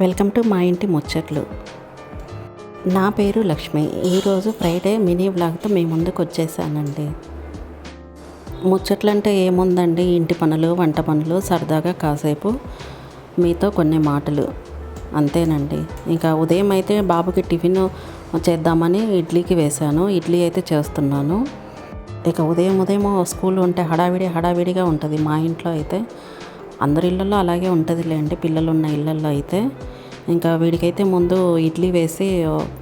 Welcome to మా ఇంటి ముచ్చట్లు. నా పేరు లక్ష్మి. ఈరోజు ఫ్రైడే మినీ వ్లాగ్తో మీ ముందుకు వచ్చేసానండి. ముచ్చట్లు అంటే ఏముందండి? ఇంటి పనులు వంట పనులు సరదాగా కాసేపు మీతో కొన్ని మాటలు. అంతేనండి. ఇంకా ఉదయం అయితే బాబుకి టిఫిన్ చేద్దామని ఇడ్లీకి వేశాను. ఇడ్లీ అయితే చేస్తున్నాను. ఇక ఉదయం ఉదయం స్కూల్ ఉంటే హడావిడి హడావిడిగా ఉంటుంది మా ఇంట్లో అయితే. అందరి ఇళ్ళల్లో అలాగే ఉంటుందిలేండి పిల్లలు ఉన్న ఇళ్ళల్లో అయితే. ఇంకా వీడికైతే ముందు ఇడ్లీ వేసి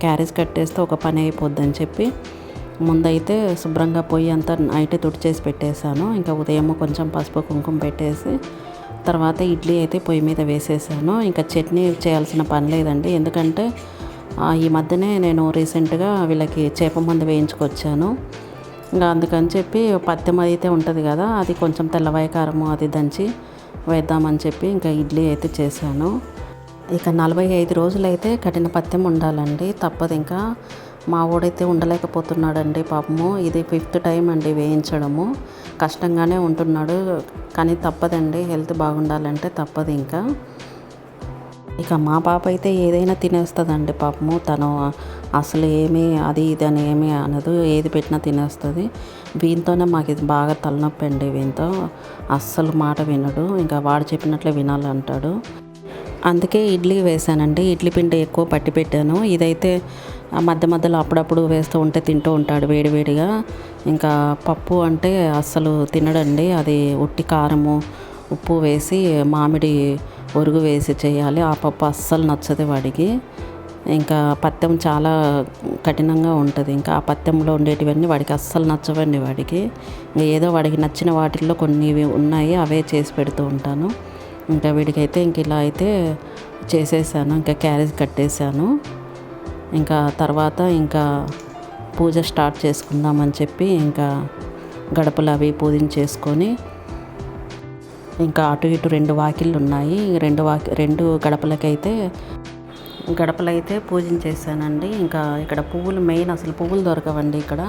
క్యారేజ్ కట్టేస్తే ఒక పని అయిపోద్దని చెప్పి ముందైతే శుభ్రంగా పొయ్యి అంతా నైటే తుడిచేసి పెట్టేశాను. ఇంకా ఉదయం కొంచెం పసుపు కుంకుమ పెట్టేసి తర్వాత ఇడ్లీ అయితే పొయ్యి మీద వేసేసాను. ఇంకా చట్నీ చేయాల్సిన పని లేదండి. ఎందుకంటే ఈ మధ్యనే నేను రీసెంట్గా వీళ్ళకి చేప మందు వేయించుకొచ్చాను. ఇంకా అందుకని చెప్పి పత్యం అయితే ఉంటుంది కదా అది కొంచెం తెల్లవాయి కారము అది దంచి వేద్దామని చెప్పి ఇంకా ఇడ్లీ అయితే చేశాను. ఇక నలభై ఐదు రోజులైతే కఠిన పత్యం ఉండాలండి. తప్పదు ఇంకా. మా వాడైతే ఉండలేకపోతున్నాడండి పాపము. ఇది ఫిఫ్త్ టైం అండి వేయించడము. కష్టంగానే ఉంటున్నాడు. కానీ తప్పదండి. హెల్త్ బాగుండాలంటే తప్పదు ఇంకా. ఇక మా పాప అయితే ఏదైనా తినేస్తుందండి పాపము. తను అసలు ఏమీ అది ఇది అని ఏమీ అనదు. ఏది పెట్టినా తినేస్తుంది. వీనితోనే మాకు ఇది బాగా తలనొప్పి అండి వీనితో అస్సలు మాట వినడు. ఇంకా వాడు చెప్పినట్లే వినాలంటాడు అందుకే ఇడ్లీ వేసానండి. ఇడ్లీ పిండి ఎక్కువ పట్టి పెట్టాను. ఇదైతే మధ్య మధ్యలో అప్పుడప్పుడు వేస్తూ ఉంటే తింటూ ఉంటాడు వేడివేడిగా ఇంకా పప్పు అంటే అస్సలు తినడండి. అది ఉట్టి కారము ఉప్పు వేసి మామిడి ఒరుగు వేసి చేయాలి. ఆ పప్పు అస్సలు నచ్చదు వాడికి. ఇంకా పత్యం చాలా కఠినంగా ఉంటుంది. ఇంకా ఆ పత్యంలో ఉండేటివన్నీ వాడికి అస్సలు నచ్చవండి వాడికి. ఇంకా ఏదో వాడికి నచ్చిన వాటిల్లో కొన్ని ఉన్నాయి అవే చేసి పెడుతూ ఉంటాను. ఇంకా వీడికైతే ఇంక ఇలా అయితే చేసేసాను. ఇంకా క్యారేజ్ కట్టేశాను ఇంకా తర్వాత ఇంకా పూజ స్టార్ట్ చేసుకుందామని చెప్పి ఇంకా గడపలు అవి పూజించేసుకొని ఇంకా అటు ఇటు రెండు వాకిళ్ళు ఉన్నాయి. రెండు వాకి రెండు గడపలకైతే గడపలైతే పూజించేసానండి ఇంకా ఇక్కడ పువ్వులు మెయిన్ అసలు పువ్వులు దొరకవండి ఇక్కడ.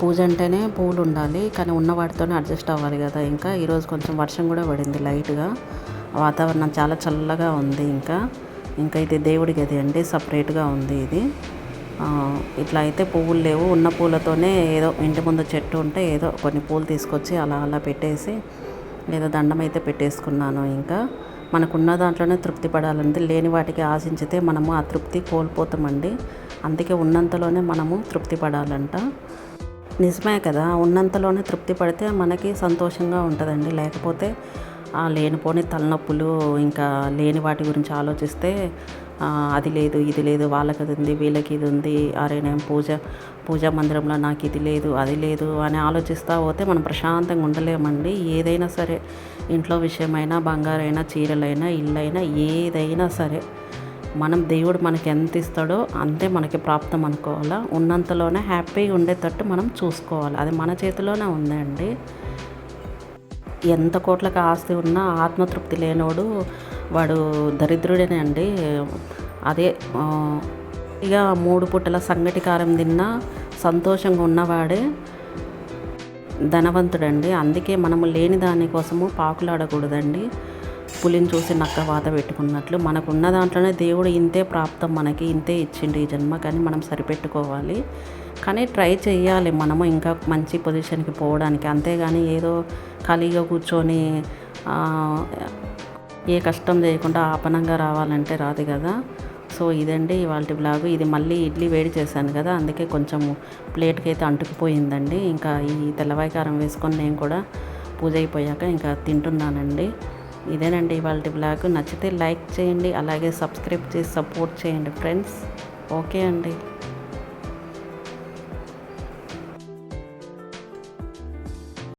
పూజ అంటేనే పువ్వులు ఉండాలి కానీ ఉన్న వాటితోనే అడ్జస్ట్ అవ్వాలి కదా ఇంకా. ఈరోజు కొంచెం వర్షం కూడా పడింది లైట్గా. వాతావరణం చాలా చల్లగా ఉంది ఇంకా. ఇంకా ఇది దేవుడి గది అండి సపరేట్గా ఉంది ఇది. ఇట్లా అయితే పువ్వులు లేవు. ఉన్న పూలతోనే ఏదో ఇంటి ముందు చెట్టు ఉంటే ఏదో కొన్ని పూలు తీసుకొచ్చి అలా అలా పెట్టేసి ఏదో దండం అయితే పెట్టేసుకున్నాను ఇంకా. మనకున్న దాంట్లోనే తృప్తి పడాలంటే లేని వాటికి ఆశించితే మనము ఆ తృప్తి కోల్పోతామండి. అందుకే ఉన్నంతలోనే మనము తృప్తి పడాలంట. నిజమే కదా ఉన్నంతలోనే తృప్తి పడితే మనకి సంతోషంగా ఉంటుందండి. లేకపోతే లేనిపోని తలనొప్పులు ఇంకా లేని వాటి గురించి ఆలోచిస్తే అది లేదు ఇది లేదు వాళ్ళకి అది ఉంది వీళ్ళకి ఇది ఉంది అరే నేను పూజ పూజా మందిరంలో నాకు ఇది లేదు అది లేదు అని ఆలోచిస్తూ పోతే మనం ప్రశాంతంగా ఉండలేమండి. ఏదైనా సరే ఇంట్లో విషయమైనా బంగారైనా చీరలైనా ఇల్లైనా ఏదైనా సరే మనం దేవుడు మనకి ఎంత ఇస్తాడో అంతే మనకి ప్రాప్తం అనుకోవాలా. ఉన్నంతలోనే హ్యాపీగా ఉండేటట్టు మనం చూసుకోవాలి. అది మన చేతిలోనే ఉందండి. ఎంత కోట్లకు ఆస్తి ఉన్నా ఆత్మతృప్తి లేనోడు వాడు దరిద్రుడేనే అండి. అదే ఇక మూడు పుట్టల సంగటి కారం తిన్నా సంతోషంగా ఉన్నవాడే ధనవంతుడండి. అందుకే మనము లేని దానికోసము పాకులాడకూడదండి. పులిని చూసి నక్క వాత పెట్టుకున్నట్లు మనకున్న దాంట్లోనే దేవుడు ఇంతే ప్రాప్తం మనకి ఇంతే ఇచ్చిండు ఈ జన్మ కానీ మనం సరిపెట్టుకోవాలి. కానీ ట్రై చేయాలి మనము ఇంకా మంచి పొజిషన్కి పోవడానికి. అంతేగాని ఏదో ఖాళీగా కూర్చొని ఏ కష్టం చేయకుండా ఆపనంగా రావాలంటే రాదు కదా. సో ఇదండి ఇవాళ బ్లాగు. ఇది మళ్ళీ ఇడ్లీ వేడి చేశాను కదా అందుకే కొంచెం ప్లేట్కి అయితే అంటుకుపోయిందండి. ఇంకా ఈ తెల్లవాయి కారం వేసుకొని నేను కూడా పూజ అయిపోయాక ఇంకా తింటున్నానండి. ఇదేనండి ఇవాళ బ్లాగ్. నచ్చితే లైక్ చేయండి అలాగే సబ్స్క్రైబ్ చేసి సపోర్ట్ చేయండి ఫ్రెండ్స్. ఓకే అండి.